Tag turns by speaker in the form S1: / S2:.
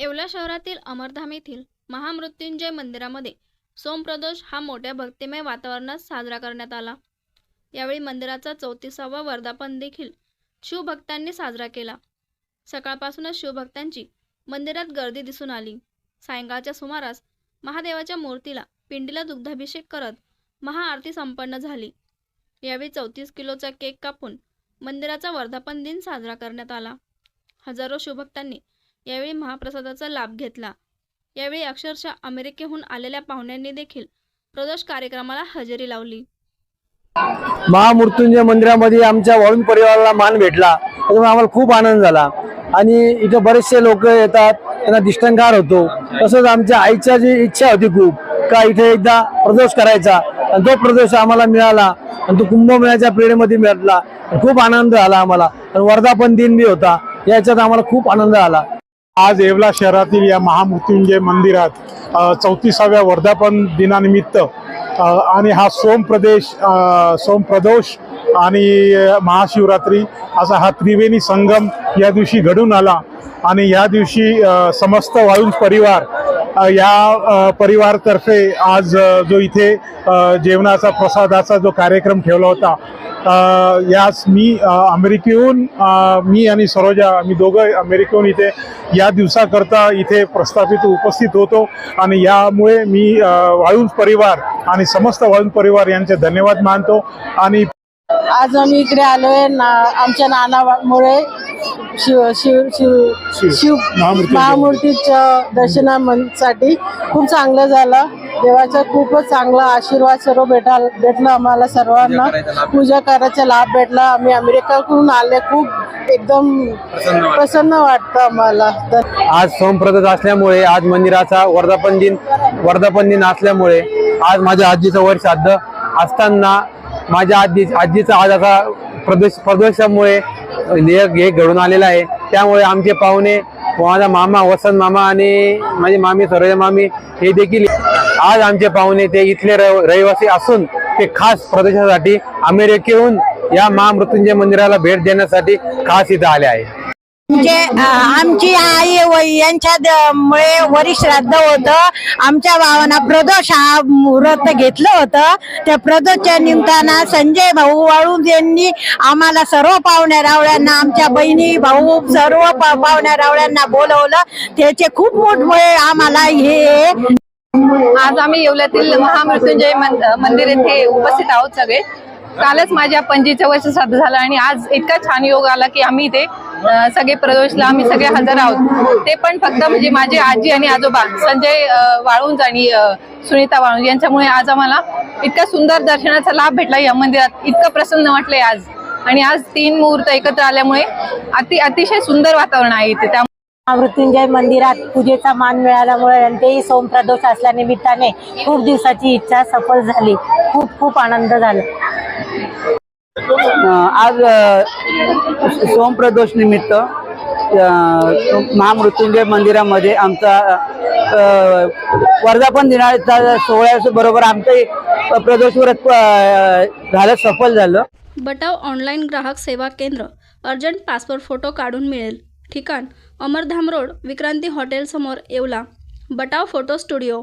S1: येवला शहरातील अमरधाम येथील महामृत्युंजय मंदिरामध्ये सोमप्रदोष हा मोठ्या भक्तिमय वातावरणात साजरा करण्यात आला. यावेळी मंदिराचा चौतीसावा वर्धापन देखील शिवभक्तांनी साजरा केला. सकाळपासूनच शिवभक्तांची मंदिरात गर्दी दिसून आली. सायंकाळच्या सुमारास महादेवाच्या मूर्तीला पिंडीला दुग्धाभिषेक करत महाआरती संपन्न झाली. यावेळी चौतीस किलोचा केक कापून मंदिराचा वर्धापन दिन साजरा करण्यात आला. हजारो शिवभक्तांनी यावेळी महाप्रसादाचा लाभ घेतला. यावेळी अक्षरशः अमेरिकेहून आलेल्या पाहुण्यांनी देखील प्रदोष कार्यक्रमाला हजेरी लावली.
S2: महामृत्युंजय मंदिरामध्ये आमच्या वाळून परिवाराला मान भेटला. त्यामुळे आम्हाला खूप आनंद झाला. आणि इथे बरेचसे लोक येतात त्यांना दिष्टंकार होतो. तसंच आमच्या आईच्या जी इच्छा होती खूप का इथे एकदा प्रदोष करायचा. आणि तो प्रदोष आम्हाला मिळाला. आणि तो कुंभमेळ्याच्या पिढीमध्ये मिळाला. आणि खूप आनंद झाला आम्हाला. आणि वर्धापन दिन बी होता. याच्यात आम्हाला खूप आनंद आला
S3: आज येवला शहरातील या महामृत्युंजय मंदिरात चौतीसाव्या वर्धापन दिनानिमित्त आणि हा सोम प्रदेश सोम प्रदोष आणि महाशिवरात्री असा हा त्रिवेणी संगम या दिवशी घडून आला. आणि या दिवशी समस्त वाळूंज परिवार या परिवारतर्फे आज जो इथे जेवणाचा प्रसादाचा जो कार्यक्रम ठेवला होता यास मी अमेरिकेहून मी आणि सरोजा आम्ही दोघं अमेरिकेहून इथे या दिवसाकरता इथे प्रस्थापित उपस्थित होतो आणि यामुळे मी वाळूंज परिवार आणि समस्त वाळूंज परिवार यांचे धन्यवाद मानतो आणि
S4: आज आम्ही इकडे आलोय ना आमच्या नानामुळे शिव शिव शिव
S3: शिव-
S4: शिव
S3: महामूर्ती-
S4: महामूर्तीच्या दर्शनासाठी खूप चांगलं झालं. देवाचा खूपच चांगला आशीर्वाद सर्व भेटा भेटला आम्हाला सर्वांना. पूजा करायचा लाभ. भेटला. आम्ही अमेरिकेकडून आले खूप एकदम प्रसन्न वाटतं. आम्हाला. तर
S2: आज सोमप्रदोष असल्यामुळे आज मंदिराचा वर्धापन दिन वर्धापन दिन असल्यामुळे आज माझ्या आजीचं वर्ष श्राद्ध असताना माझ्या आजी आजीचा आज असा प्रदूष प्रदोषामुळे हे घडून आलेला आहे. त्यामुळे आमचे पाहुणे माझा मामा वसंत मामा आणि माझी मामी सरोजा मामी हे देखील आज आमचे पाहुणे ते इथले रहिवासी असून ते खास प्रदेशासाठी अमेरिकेहून या महामृत्युंजय मंदिराला भेट देण्यासाठी खास इथं आले आहे
S5: म्हणजे, आमची आई व यांच्या मुळे वरी श्राद्ध होतं. आमच्या भावाना प्रदोष हा व्रत घेतलं होतं. त्या प्रदोषच्या निमित्तानं संजय भाऊ वाळूंज यांनी आम्हाला सर्व पाहुण्या रावळ्यांना आमच्या बहिणी भाऊ सर्व पाहुण्या रावळ्यांना बोलवलं. त्याचे खूप मोठमुळे आम्हाला हे
S6: आज आम्ही येवल्यातील महामृत्युंजय मंदिर येथे उपस्थित आहोत सगळे. कालच माझ्या पंचवीसच्या वर्ष साध झालं आणि आज इतका छान योग आला की आम्ही इथे सगळे प्रदोषला आम्ही सगळे हजर आहोत. ते पण फक्त म्हणजे माझे आजी आणि आजोबा संजय वाळुंज आणि सुनीता वाळुंज यांच्यामुळे आज आम्हाला इतका सुंदर दर्शनाचा लाभ भेटला या मंदिरात. इतकं प्रसन्न वाटलंय आज. आणि आज तीन मुहूर्त एकत्र आल्यामुळे अति अतिशय सुंदर वातावरण आहे इथे. त्या
S5: मृत्युंजय मंदिरात पूजेचा मान मिळाल्यामुळे आणि तेही सोमप्रदोष असल्यानिमित्ताने खूप दिवसाची इच्छा सफल झाली. खूप खूप आनंद झाला.
S7: आज सोमप्रदोष निमित्त महामृत्युंजय मंदिरामध्ये आमचा वर्धापन दिनाचा सोहळ्या बरोबर आमचं प्रदोष व्रत झालं सफल झालं.
S1: बटाव ऑनलाईन ग्राहक सेवा केंद्र अर्जंट पासपोर्ट फोटो काढून मिळेल. ठिकाण अमरधाम रोड विक्रांती हॉटेलसमोर येवला. Batav photo studio.